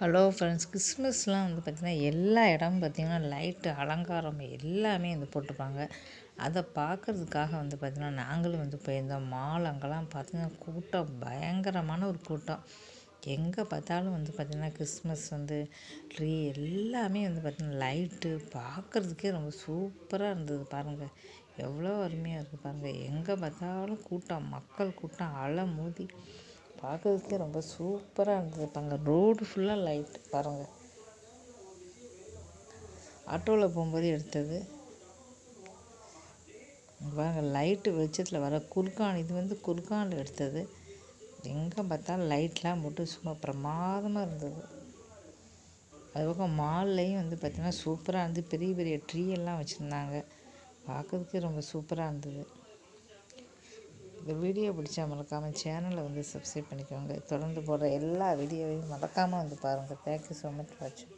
Hello friends கிறிஸ்மஸ்லாம் வந்து பார்த்திங்கன்னா எல்லா இடமும் பார்த்திங்கன்னா லைட்டு அலங்காரம் எல்லாமே வந்து போட்டிருப்பாங்க அதை பார்க்குறதுக்காக வந்து பார்த்திங்கன்னா நாங்களும் வந்து போயிருந்தோம். மால் அங்கெல்லாம் பார்த்திங்கன்னா கூட்டம் பயங்கரமான ஒரு கூட்டம். எங்கே பார்த்தாலும் வந்து பார்த்திங்கன்னா கிறிஸ்மஸ் வந்து ட்ரீ எல்லாமே வந்து பார்த்திங்கன்னா லைட்டு பார்க்குறதுக்கே ரொம்ப சூப்பராக இருந்தது பாருங்கள் எவ்வளோ அருமையாக இருக்குது பாருங்கள் எங்கே பார்த்தாலும் கூட்டம் மக்கள் கூட்டம் அலை மோதி பார்க்குறதுக்கே ரொம்ப சூப்பராக இருந்தது பாருங்க. ரோடு ஃபுல்லாக லைட் பாருங்கள் ஆட்டோவில் போகும்போது எடுத்தது. பாருங்கள் லைட்டு வெளிச்சத்தில் வர குர்கான் இது வந்து குர்கானில் எடுத்தது. எங்கே பார்த்தாலும் லைட்லாம் போட்டு சும்மா பிரமாதமாக இருந்தது. அது பக்கம் மால்லையும் வந்து பார்த்திங்கன்னா சூப்பராக இருந்து பெரிய பெரிய ட்ரீ எல்லாம் வச்சுருந்தாங்க. பார்க்கறதுக்கே ரொம்ப சூப்பராக இருந்தது. இந்த வீடியோ பிடிச்சா மறக்காமல் சேனலை வந்து சப்ஸ்கிரைப் பண்ணிக்கோங்க. தொடர்ந்து போடுற எல்லா வீடியோவையும் மறக்காமல் வந்து பாருங்கள் தேங்க்யூ ஸோ மச் வாட்சிங்